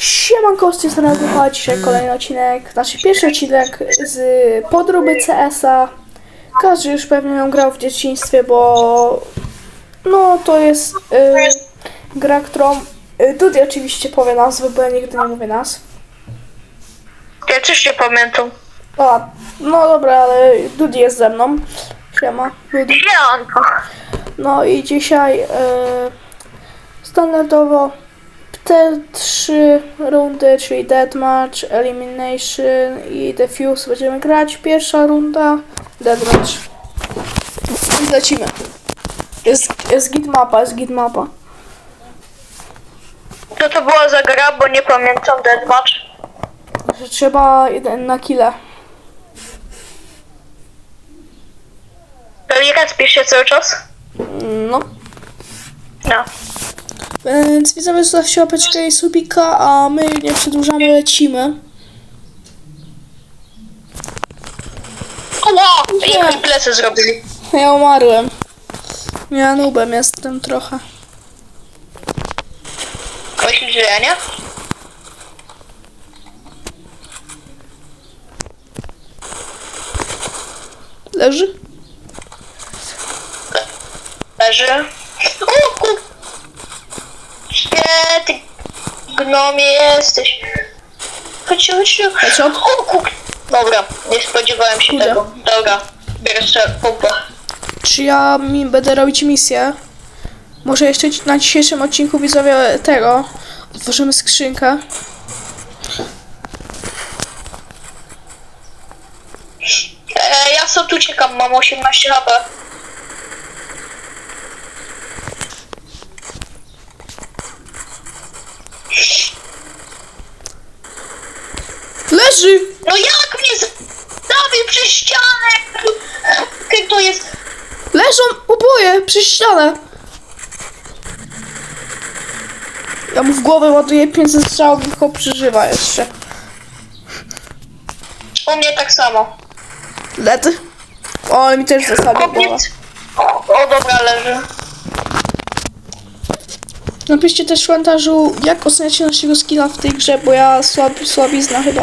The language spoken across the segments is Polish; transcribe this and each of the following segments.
Siemanko, z tej strony Ducha. Dzisiaj kolejny odcinek, znaczy pierwszy odcinek z podróby CS-a. Każdy już pewnie ją grał w dzieciństwie, bo no to jest y, gra, którą y, Dudy oczywiście powie nazwę, bo ja nigdy nie mówię nazw. Ja też nie pamiętam. O, no dobra, ale Dudy jest ze mną. Siema, Dudy. Janko. No i dzisiaj e, standardowo te trzy rundy, czyli Deathmatch, Elimination i Defuse będziemy grać. Pierwsza runda Deathmatch. I lecimy. Jest, jest git mapa, jest git mapa. Co to była za gra, bo nie pamiętam Deathmatch. Że trzeba jeden na kile. Czyli respisz się cały czas? No. No. Więc widzowie zostawcie łapeczkę i subika, a my nie przedłużamy, lecimy. Ła! Nie. Jak mi plecy zrobili. Ja umarłem. Ja nubem jestem trochę. Coś źle, nie? Leży? Leży. O, ku... Nie, ty gnomie jesteś. Chodź, chodź. Headshot? O, ku... Dobra, nie spodziewałem się Kurde. tego. Dobra, sobie pompę. Czy ja mi będę robić misję? Może jeszcze na dzisiejszym odcinku widzowie tego otworzymy skrzynkę. E, ja tu uciekam, mam 18 HP. Leży! No jak mnie z- zabił przez ścianę? Kim to jest? Leżą ścianę. Ja mu w głowę ładuję 500 strzałów i chłop przeżywa jeszcze. U mnie tak samo. Lety. O, ale mi też głowę. Kobiet. O, o dobra, leży. Napiszcie też w komentarzu, jak oceniacie naszego skilla w tej grze, bo ja słab, słabizna chyba.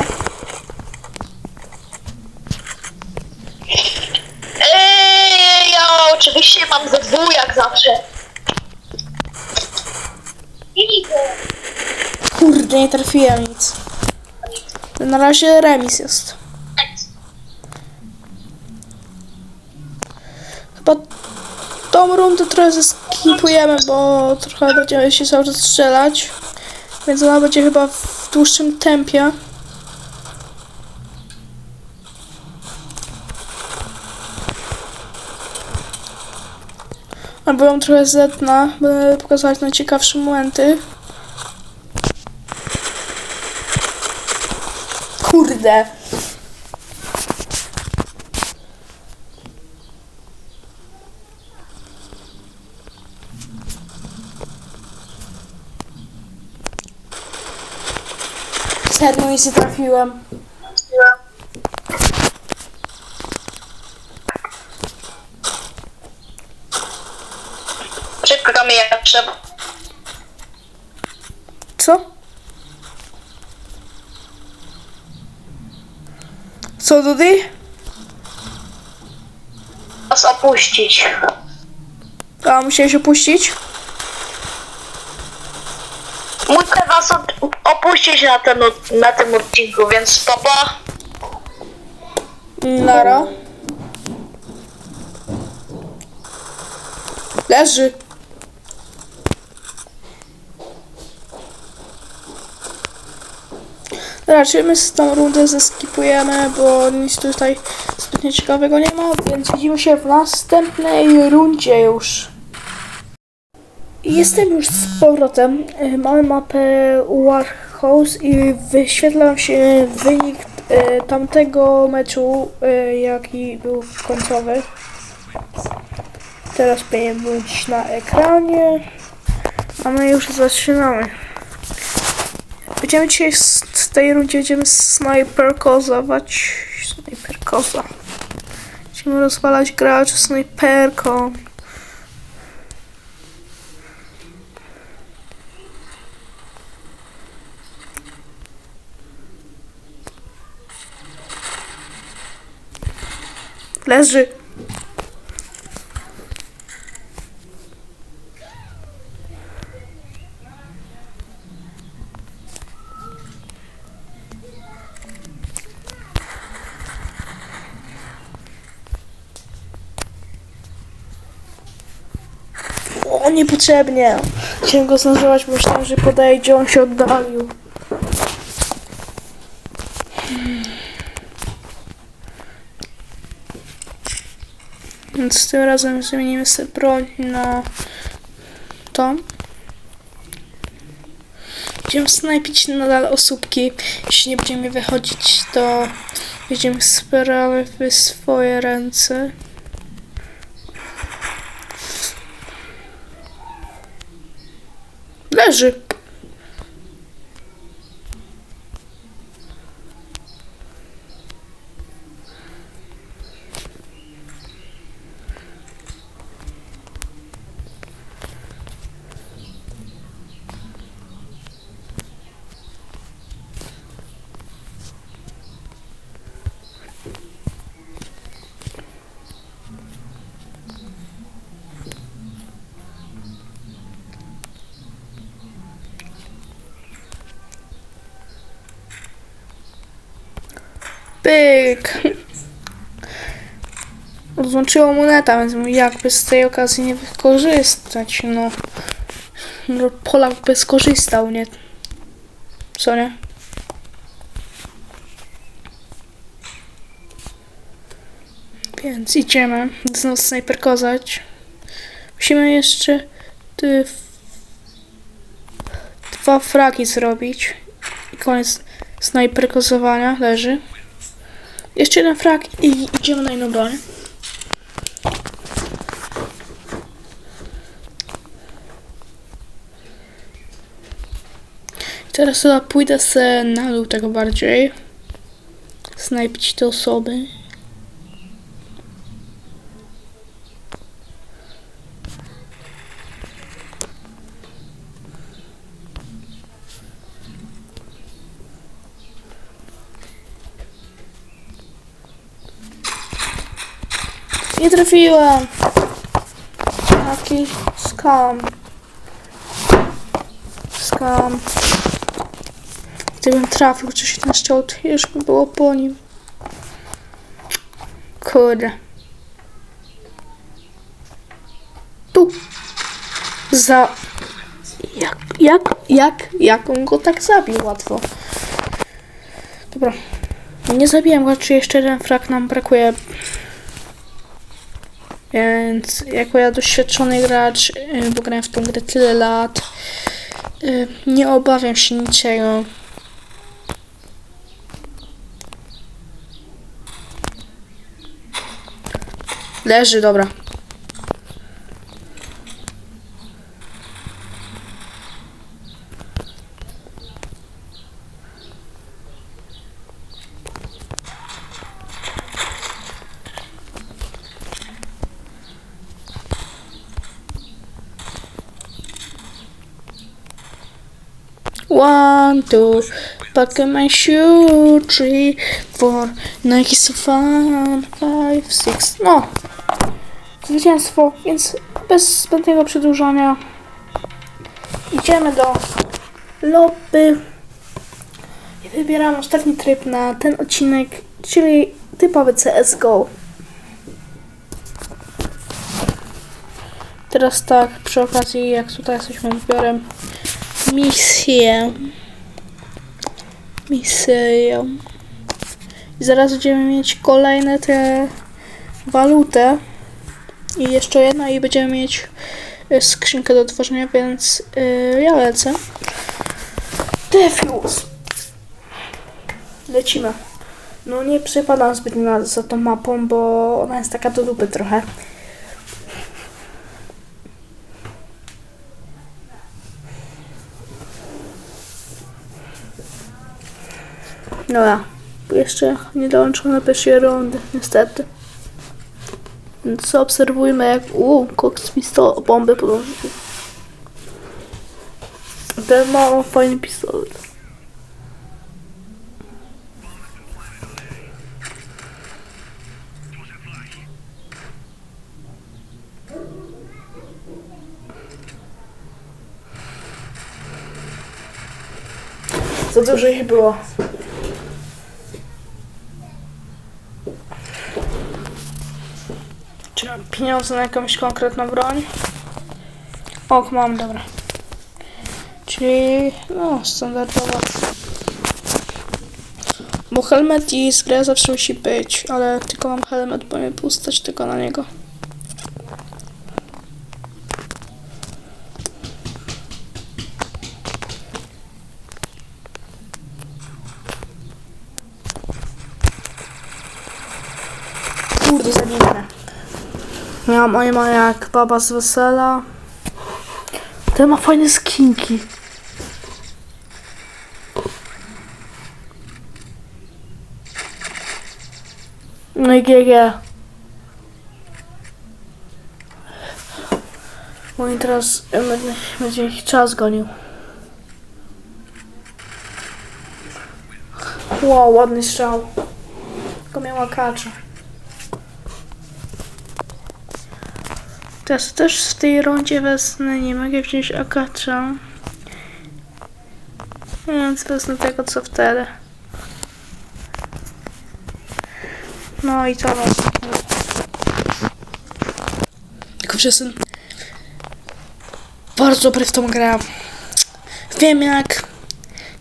Eee, ja oczywiście mam ze dwóch jak zawsze. Kurde, nie trafiłem nic. Na razie remis jest. Chyba tą rundę trochę zeskipujemy, bo trochę będziemy się cały czas strzelać. Więc ona będzie chyba w dłuższym tempie. Albo trochę zetnę, będę pokazywać najciekawsze momenty. Kurde. Serio nie trafiłem. Mi jak trzeba. Co? Co, Dudy? Was opuścić. A, musiałeś opuścić? Muszę was op- opuścić na, ten, od- na tym odcinku, więc papa. Nara. Leży. Czy my z tą rundę zeskipujemy, bo nic tutaj zbytnio ciekawego nie ma, więc widzimy się w następnej rundzie już. Jestem już z powrotem. Y, Mamy mapę Warhouse i wyświetla się wynik y, tamtego meczu, y, jaki był końcowy. Teraz powinien być na ekranie. A my już zaczynamy. Będziemy dzisiaj w tej rundzie będziemy snajperkozować. Snajperkoza. Będziemy rozwalać graczy snajperką. Leży. O, niepotrzebnie. Chciałem go zdążyć, bo myślałem, że podejdzie, on się oddalił. Więc tym razem zmienimy sobie broń na tą. Będziemy snajpić nadal osóbki. Jeśli nie będziemy wychodzić, to będziemy sprawy w swoje ręce. Leży. Pyk. Odłączyło więc jakby z tej okazji nie wykorzystać, no. no Polak by skorzystał, nie? Co nie? Więc idziemy znów snajperkozać. Musimy jeszcze ty, dwa fragi zrobić. I koniec snajperkozowania leży. Jeszcze jeden frag i idziemy na inną broń. Teraz chyba pójdę se na dół tego bardziej. Snajpić te osoby. Nie trafiłem. Jaki skam. Skam. Gdybym trafił coś na szczot, już by było po nim. Kurde. Tu. Za... Jak, jak, jak, jak on go tak zabił łatwo. Dobra. Nie zabiłem go, czy jeszcze jeden frak nam brakuje. Więc jako ja doświadczony gracz, yy, bo grałem w tą grę tyle lat, yy, nie obawiam się niczego. Leży, dobra. Two, buckle my shoe, three, four, Nike so fun, five, six, no. Zwycięstwo, więc bez zbędnego przedłużania idziemy do lobby i wybieramy ostatni tryb na ten odcinek, czyli typowy CSGO. Teraz tak, przy okazji, jak tutaj jesteśmy, wybiorę misję. Misję. I zaraz będziemy mieć kolejne te walutę. I jeszcze jedna i będziemy mieć y, skrzynkę do otworzenia, więc y, ja lecę. Defuse. Lecimy. No nie przepadam zbytnio na- za tą mapą, bo ona jest taka do dupy trochę. No Dobra, jeszcze nie dołączono pierwszej rundy, niestety. Więc obserwujmy jak... Uuu, koks pistolet, bombę podłączył. Ten ma fajny pistolet. Za dużo ich było. Pieniądze na jakąś konkretną broń? Ok, mam, dobra. Czyli, no, standardowo. Bo helmet i spray zawsze musi być, ale tylko mam helmet, bo mnie pustać tylko na niego. Kurde, zaniemne. Miałam oni ma jak baba z wesela. Ten ma fajne skinki. No i GG. Oni teraz e, będzie, będzie ich czas gonił. Wow, ładny strzał. Tylko miała kacza. Teraz też w tej rundzie wezmę, nie mogę wziąć akacza. Więc wezmę tego co wtedy. No i to no. Tylko jestem bardzo dobry w tą grę. Wiem jak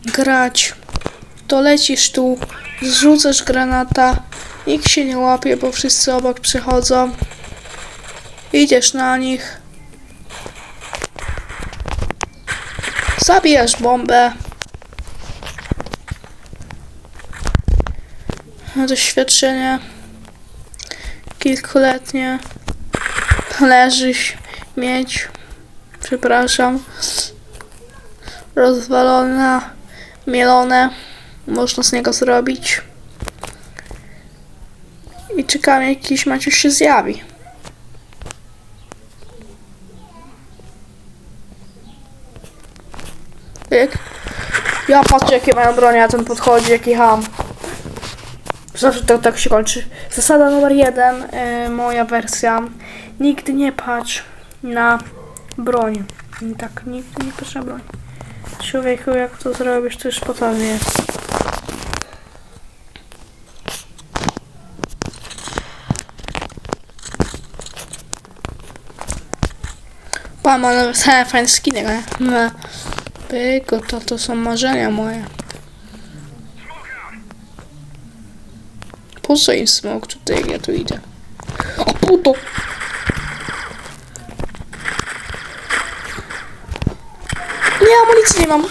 grać. To lecisz tu, zrzucasz granata, nikt się nie łapie, bo wszyscy obok przychodzą. Idziesz na nich. Zabijasz bombę. Doświadczenie kilkuletnie. Leżysz mieć. Przepraszam. Rozwalone, mielone. Można z niego zrobić. I czekam, jakiś Maciuś się zjawi. Jak? Ja patrzę jakie mają bronie, a ten podchodzi, jaki ham. Zawsze to tak się kończy. Zasada numer jeden, y, moja wersja. Nigdy nie patrz na broń. Tak, nigdy nie patrz na broń. Człowieku, jak to zrobisz, to już potem jest. Pan ma nawet skiny, nie? No. Pyko, to, to są marzenia moje. Po co im smok tutaj, jak ja tu idę? O puto! Nie, amunicji nie mam.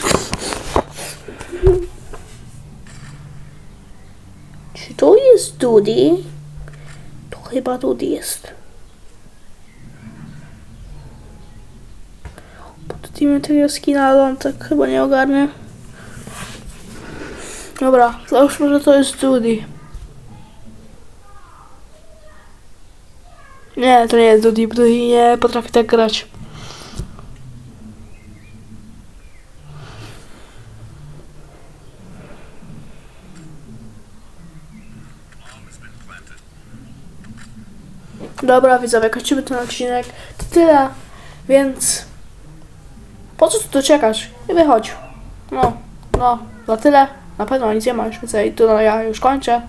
Czy to jest Dudy? To chyba Dudy jest. Skina, ale on tak chyba nie ogarnie. Dobra, załóżmy, że to jest Dudy. Nie, to nie jest Dudy, Dudy nie potrafi tak grać. Dobra, widzowie, kończymy ten odcinek. To tyle, więc po co tu dociekasz? I wychodź. No, no, za tyle. Na pewno nic nie ma już więcej. To no, ja już kończę.